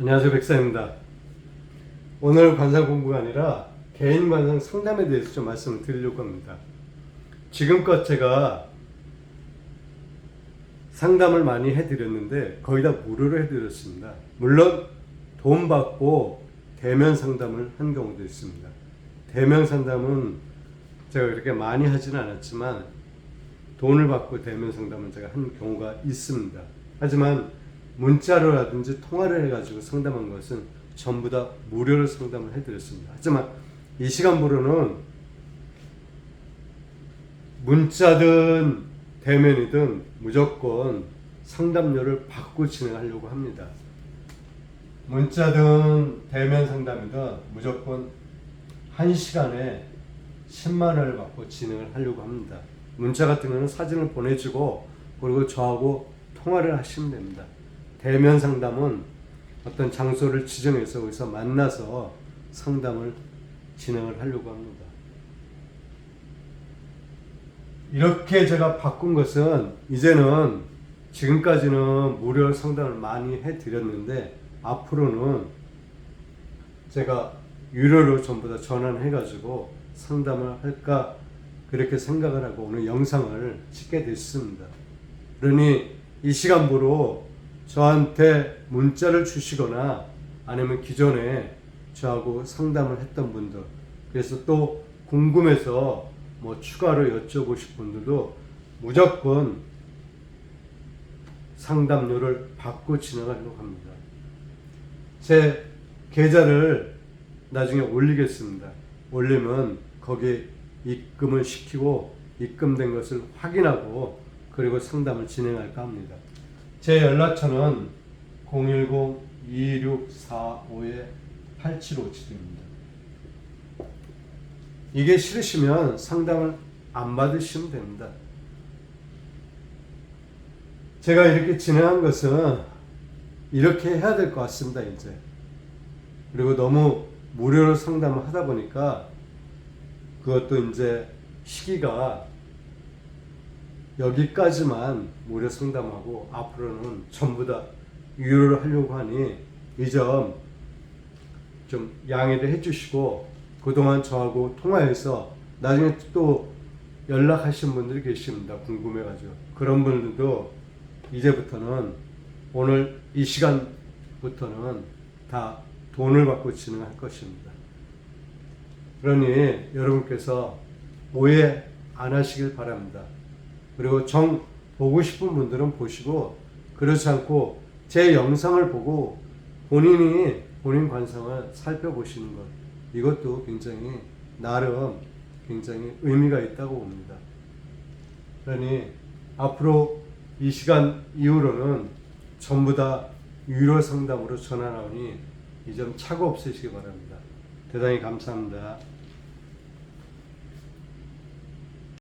안녕하세요 백사입니다. 오늘 관상 공부가 아니라 개인 관상 상담에 대해서 좀 말씀을 드리려고 합니다. 지금껏 제가 상담을 많이 해드렸는데 거의 다 무료로 해드렸습니다. 물론 돈 받고 대면 상담을 한 경우도 있습니다. 대면 상담은 제가 그렇게 많이 하지는 않았지만 돈을 받고 대면 상담을 제가 한 경우가 있습니다. 하지만 문자로라든지 통화를 해가지고 상담한 것은 전부 다 무료로 상담을 해드렸습니다. 하지만 이 시간부로는 문자든 대면이든 무조건 상담료를 받고 진행하려고 합니다. 문자든 대면 상담이든 무조건 1시간에 10만 원을 받고 진행을 하려고 합니다. 문자 같은 거는 사진을 보내주고 그리고 저하고 통화를 하시면 됩니다. 대면 상담은 어떤 장소를 지정해서 거기서 만나서 상담을 진행을 하려고 합니다. 이렇게 제가 바꾼 것은 이제는 지금까지는 무료 상담을 많이 해드렸는데 앞으로는 제가 유료로 전부 다 전환해가지고 상담을 할까 그렇게 생각을 하고 오늘 영상을 찍게 됐습니다. 그러니 이 시간부로 저한테 문자를 주시거나 아니면 기존에 저하고 상담을 했던 분들 그래서 또 궁금해서 뭐 추가로 여쭤보실 분들도 무조건 상담료를 받고 진행하려고 합니다. 제 계좌를 나중에 올리겠습니다. 올리면 거기에 입금을 시키고 입금된 것을 확인하고 그리고 상담을 진행할까 합니다. 제 연락처는 010-2645-8757입니다. 이게 싫으시면 상담을 안 받으시면 됩니다. 제가 이렇게 진행한 것은 이렇게 해야 될 것 같습니다, 이제. 그리고 너무 무료로 상담을 하다 보니까 그것도 이제 시기가 여기까지만 무료 상담하고 앞으로는 전부 다 유료를 하려고 하니 이 점 좀 양해를 해주시고 그동안 저하고 통화해서 나중에 또 연락하신 분들이 계십니다. 궁금해가지고 그런 분들도 이제부터는 오늘 이 시간부터는 다 돈을 받고 진행할 것입니다. 그러니 여러분께서 오해 안 하시길 바랍니다. 그리고 정 보고 싶은 분들은 보시고 그렇지 않고 제 영상을 보고 본인이 본인 관상을 살펴보시는 것 이것도 굉장히 나름 굉장히 의미가 있다고 봅니다. 그러니 앞으로 이 시간 이후로는 전부 다 유료 상담으로 전환하니 이 점 착오 없으시기 바랍니다. 대단히 감사합니다.